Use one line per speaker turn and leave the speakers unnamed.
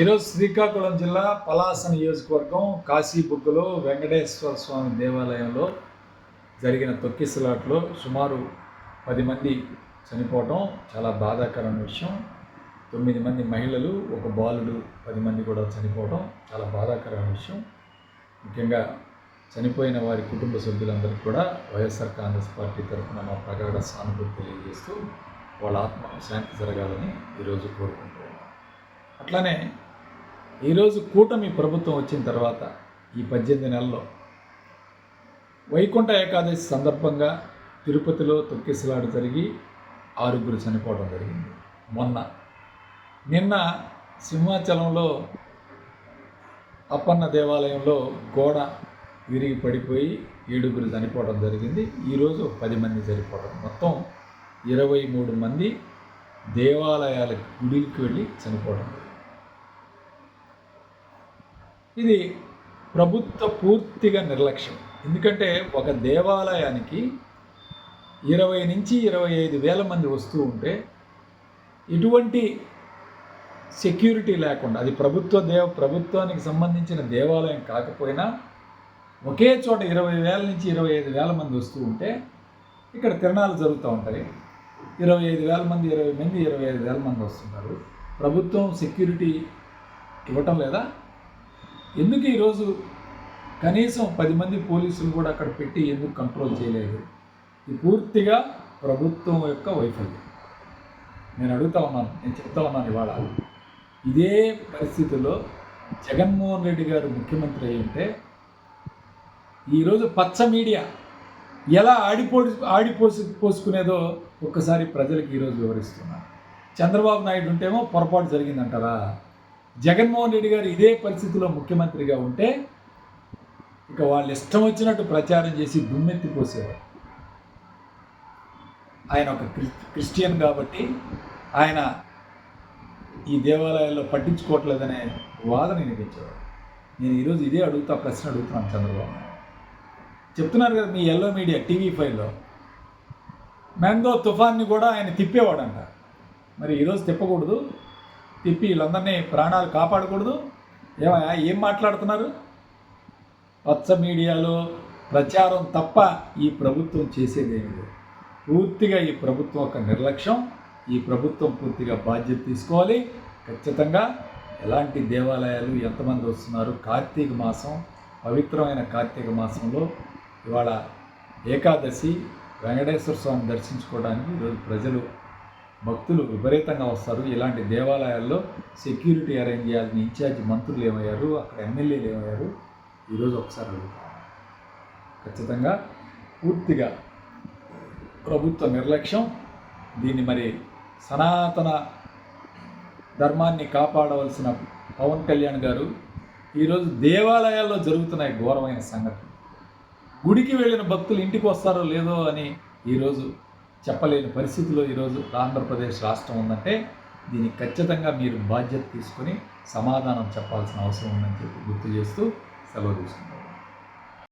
ఈరోజు శ్రీకాకుళం జిల్లా పలాస నియోజకవర్గం కాశీబుగ్గలో వెంకటేశ్వర స్వామి దేవాలయంలో జరిగిన తొక్కిసలాట్లో సుమారు పది మంది చనిపోవటం చాలా బాధాకరమైన విషయం. తొమ్మిది మంది మహిళలు ఒక బాలుడు పది మంది కూడా చనిపోవడం చాలా బాధాకరమైన విషయం. ముఖ్యంగా చనిపోయిన వారి కుటుంబ సభ్యులందరికీ కూడా వైఎస్ఆర్ కాంగ్రెస్ పార్టీ తరఫున మా ప్రగాఢ సానుభూతి తెలియజేస్తూ వాళ్ళ ఆత్మకు శాంతి జరగాలని ఈరోజు కోరుకుంటున్నాం. అట్లానే ఈరోజు కూటమి ప్రభుత్వం వచ్చిన తర్వాత ఈ పద్దెనిమిది నెలల్లో వైకుంఠ ఏకాదశి సందర్భంగా తిరుపతిలో తొక్కిసలాడు జరిగి ఆరుగురు చనిపోవడం జరిగింది. మొన్న నిన్న సింహాచలంలో అప్పన్న దేవాలయంలో గోడ విరిగి పడిపోయి ఏడుగురు చనిపోవడం జరిగింది. ఈరోజు పది మంది చనిపోవడం. మొత్తం ఇరవై మూడు మంది దేవాలయాల గుడికి వెళ్ళి చనిపోవడం. జరిగింది. ఇది ప్రభుత్వ పూర్తిగా నిర్లక్ష్యం. ఎందుకంటే ఒక దేవాలయానికి ఇరవై నుంచి ఇరవై ఐదు వేల మంది వస్తూ ఉంటే ఎటువంటి సెక్యూరిటీ లేకుండా అది ప్రభుత్వ దేవ ప్రభుత్వానికి సంబంధించిన దేవాలయం కాకపోయినా ఒకే చోట ఇరవై వేల నుంచి ఇరవై ఐదు వేల మంది వస్తూ ఉంటే ఇక్కడ తిరణాలు జరుగుతూ ఉంటాయి. ఇరవై ఐదు వేల మంది ఇరవై మంది ఇరవై ఐదు వేల మంది వస్తుంటారు. ప్రభుత్వం సెక్యూరిటీ ఇవ్వటం లేదా? ఎందుకు ఈరోజు కనీసం పది మంది పోలీసులు కూడా అక్కడ పెట్టి ఎందుకు కంట్రోల్ చేయలేదు? ఇది పూర్తిగా ప్రభుత్వం యొక్క వైఫల్యం. నేను అడుగుతా ఉన్నాను నేను చెప్తా ఉన్నాను ఇవాళ. ఇదే పరిస్థితుల్లో జగన్మోహన్ రెడ్డి గారు ముఖ్యమంత్రి అయ్యంటే ఈరోజు పచ్చ మీడియా ఎలా ఆడిపోడి ఆడిపోసి పోసుకునేదో ఒక్కసారి ప్రజలకు ఈరోజు వివరిస్తున్నాను చంద్రబాబు నాయుడు ఉంటేమో పొరపాటు జరిగిందంటారా? జగన్మోహన్ రెడ్డి గారు ఇదే పరిస్థితిలో ముఖ్యమంత్రిగా ఉంటే ఇక వాళ్ళు ఇష్టం వచ్చినట్టు ప్రచారం చేసి దుమ్మెత్తిపోసేవారు ఆయన ఒక క్రిస్ క్రిస్టియన్ కాబట్టి ఆయన ఈ దేవాలయాల్లో పట్టించుకోవట్లేదనే వాదన వినిపించేవాడు నేను ఈరోజు ఇదే అడుగుతా ప్రశ్న అడుగుతున్నాను చంద్రబాబు చెప్తున్నారు కదా మీ ఎల్లో మీడియా టీవీ ఫైవ్లో మెందో తుఫాన్ని కూడా ఆయన తిప్పేవాడంట. మరి ఈరోజు తిప్పకూడదు. తిప్పి వీళ్ళందరినీ ప్రాణాలు కాపాడకూడదు. ఏమయ్యా ఏం మాట్లాడుతున్నారు? పచ్చ మీడియాలో ప్రచారం తప్ప ఈ ప్రభుత్వం చేసేదేమి లేదు. పూర్తిగా ఈ ప్రభుత్వం యొక్క నిర్లక్ష్యం. ఈ ప్రభుత్వం పూర్తిగా బాధ్యత తీసుకోవాలి. ఖచ్చితంగా ఎలాంటి దేవాలయాలు ఎంతమంది వస్తున్నారు? కార్తీక మాసం పవిత్రమైన కార్తీక మాసంలో ఇవాళ ఏకాదశి వెంకటేశ్వర స్వామి దర్శించుకోవడానికి ఈరోజు ప్రజలు భక్తులు విపరీతంగా వస్తారు. ఇలాంటి దేవాలయాల్లో సెక్యూరిటీ అరేంజ్ చేయాలని ఇన్ఛార్జ్ మంత్రులు ఏమయ్యారు అక్కడ ఎమ్మెల్యేలు ఏమయ్యారు ఈరోజు ఒకసారి అడుగుతాం ఖచ్చితంగా పూర్తిగా ప్రభుత్వ నిర్లక్ష్యం. దీన్ని మరి సనాతన ధర్మాన్ని కాపాడవలసిన పవన్ కళ్యాణ్ గారు ఈరోజు దేవాలయాల్లో జరుగుతున్నాయి ఘోరమైన సంఘటన గుడికి వెళ్ళిన భక్తులు ఇంటికి వస్తారో లేదో అని ఈరోజు చెప్పలేని పరిస్థితిలో ఈరోజు ఆంధ్రప్రదేశ్ రాష్ట్రం ఉందంటే దీనికి ఖచ్చితంగా మీరు బాధ్యత తీసుకొని సమాధానం చెప్పాల్సిన అవసరం ఉందని చెప్పి గుర్తు చేస్తూ సెలవు తీసుకుంటాం